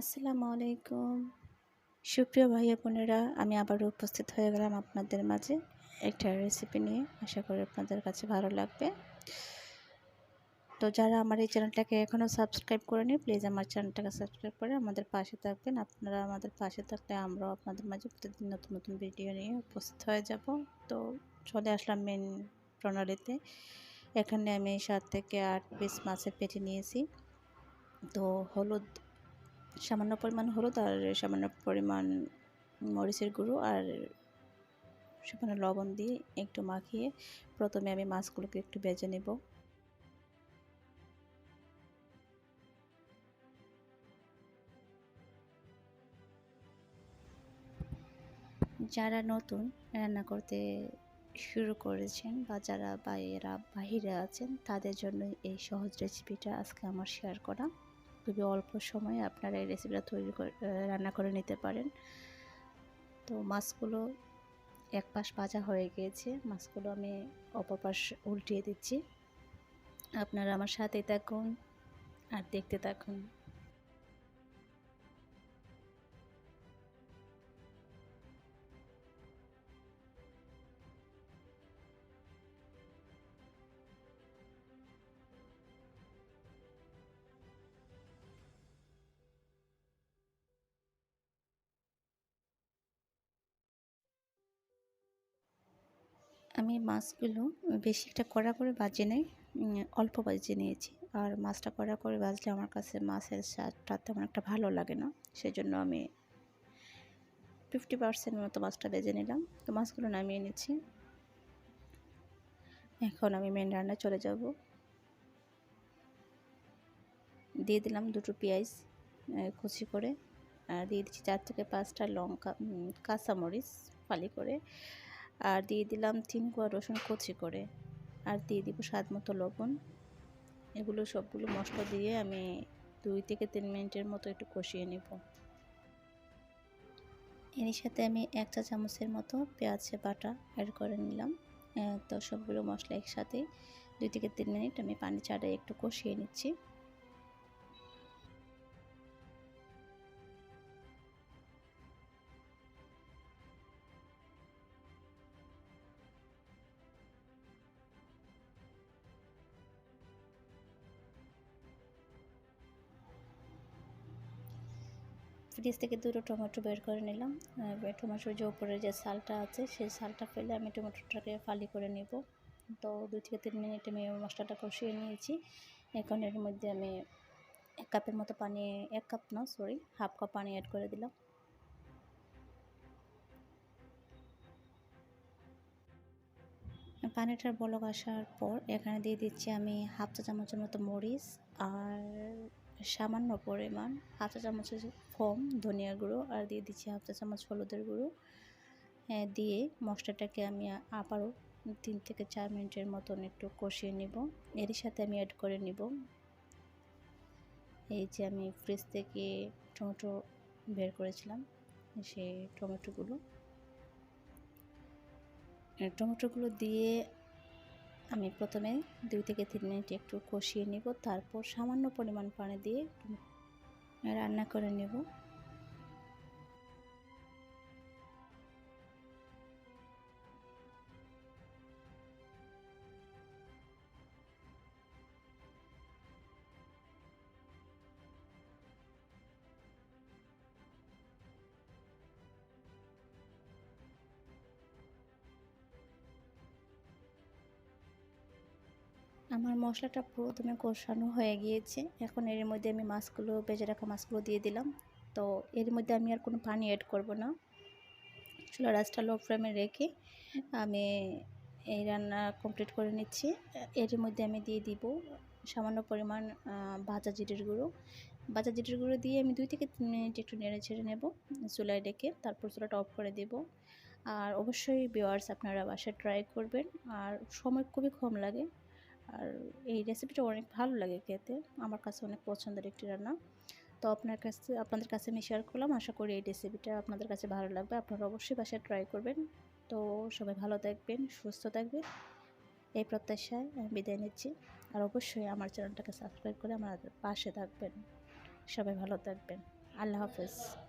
আসসালামু আলাইকুম। সুপ্রিয় ভাইয়া বোনেরা, আমি আবারও উপস্থিত হয়ে গেলাম আপনাদের মাঝে একটা রেসিপি নিয়ে। আশা করি আপনাদের কাছে ভালো লাগবে। তো যারা আমার এই চ্যানেলটাকে এখনও সাবস্ক্রাইব করেনি প্লিজ আমার চ্যানেলটাকে সাবস্ক্রাইব করে আমাদের পাশে থাকবেন। আপনারা আমাদের পাশে থাকলে আমরাও আপনাদের মাঝে প্রতিদিন নতুন নতুন ভিডিও নিয়ে উপস্থিত হয়ে যাব। তো চলে আসলাম মেন প্রণালীতে। এখানে আমি সাত থেকে আট পিস মাছের পেটে নিয়েছি। তো হলুদ সামান্য পরিমাণ হলুদ আর সামান্য পরিমাণ মরিচের গুঁড়ো আর সামান্য লবণ দিয়ে একটু মাখিয়ে প্রথমে আমি মাছগুলোকে একটু বেজে নেব। যারা নতুন রান্না করতে শুরু করেছেন বা যারা বাইরা, বাহিরে আছেন, তাদের জন্য এই সহজ রেসিপিটা আজকে আমার শেয়ার করা। খুবই অল্প সময়ে আপনারা এই রেসিপিটা তৈরি করে রান্না করে নিতে পারেন। তো মাছগুলো এক পাশ ভাজা হয়ে গিয়েছে। মাছগুলো আমি অপর পাশ উল্টিয়ে দিচ্ছি। আপনারা আমার সাথে থাকুন আর দেখতে থাকুন। আমি মাছগুলো বেশি একটা কড়া করে বাজে নেই অল্প বাজে নিয়েছি। আর মাছটা কড়া করে বাজলে আমার কাছে মাছের স্বাদটা তেমন একটা ভালো লাগে না। সেজন্য আমি ফিফটি পার্সেন্ট মতো মাছটা বেজে নিলাম। তো মাছগুলো নামিয়ে নিচ্ছি। এখন আমি মেন রান্নায় চলে যাব। দিয়ে দিলাম দুটো পেঁয়াজ কুচি করে। আর দিয়ে দিচ্ছি চার থেকে পাঁচটা লঙ্কা কাঁচামরিচ ফালি করে। আর দিয়ে দিলাম তিন কোয়া রসুন কচি করে। আর দিয়ে দিব স্বাদ মতো লবণ। এগুলো সবগুলো মশলা দিয়ে আমি দুই থেকে তিন মিনিটের মতো একটু কষিয়ে নেব। এর সাথে আমি এক চা চামচের মতো পেঁয়াজ বাটা অ্যাড করে নিলাম। তো সবগুলো মশলা একসাথে দুই থেকে তিন মিনিট আমি পানি ছাড়াই একটু কষিয়ে নিচ্ছি। ফ্রিজ থেকে দুটো টমেটো বের করে নিলাম। টমেটোর যে উপরে যে সালটা আছে, সেই সালটা ফেলে আমি টমেটোটাকে ফালি করে নেব। তো দুই থেকে তিন মিনিট আমি মশলাটা কষিয়ে নিয়েছি। এখন এর মধ্যে আমি এক কাপের মতো পানি, এক কাপ না সরি হাফ কাপ পানি অ্যাড করে দিলাম। পানিটার বলক আসার পর এখানে দিয়ে দিচ্ছি আমি হাফ চা চামচের মতো মরিচ আর সামান্য পরিমাণ হাফ চা চামচের কম ধনিয়া গুঁড়ো আর দিয়ে দিচ্ছি হাফ চা চামচ হলুদের গুঁড়ো। দিয়ে মশলাটাকে আমি আবারও তিন থেকে চার মিনিটের মতন একটু কষিয়ে নিব। এর সাথে আমি অ্যাড করে নিব। এই যে আমি ফ্রিজ থেকে টমেটো বের করেছিলাম, সেই টমেটোগুলো। টমেটোগুলো দিয়ে আমি প্রথমে দুই থেকে তিন মিনিট একটু কষিয়ে নেব, তারপর সামান্য পরিমাণ পানি দিয়ে রান্না করে নেব। আমার মশলাটা প্রথমে কষানো হয়ে গিয়েছে। এখন এর মধ্যে আমি মাছগুলো বেজে রাখা মাছগুলো দিয়ে দিলাম। তো এর মধ্যে আমি আর কোনো পানি অ্যাড করব না। চুলা রাসটা লো ফ্লেমে রেখে আমি এই রান্না কমপ্লিট করে নিচ্ছি। এর মধ্যে আমি দিয়ে দিব সামান্য পরিমাণ ভাজা জিরের গুঁড়ো। ভাজা জিরের গুঁড়ো দিয়ে আমি দুই থেকে তিন মিনিট একটু নেড়ে ছেড়ে নেব চুলায় রেখে। তারপর চুলাটা অফ করে দেব। আর অবশ্যই বিওয়ার্স আপনারা বাসায় ট্রাই করবেন। আর সময় খুবই কম লাগে। আর এই রেসিপিটা অনেক ভালো লাগে খেতে। আমার কাছে অনেক পছন্দের একটি রান্না। তো আপনার কাছে, আপনাদের কাছে আমি শেয়ার করলাম। আশা করি এই রেসিপিটা আপনাদের কাছে ভালো লাগবে। আপনারা অবশ্যই বাসায় ট্রাই করবেন। তো সবাই ভালো থাকবেন, সুস্থ থাকবেন। এই প্রত্যাশায় আমি বিদায় নিচ্ছি। আর অবশ্যই আমার চ্যানেলটাকে সাবস্ক্রাইব করে আমার পাশে থাকবেন। সবাই ভালো থাকবেন। আল্লাহ হাফেজ।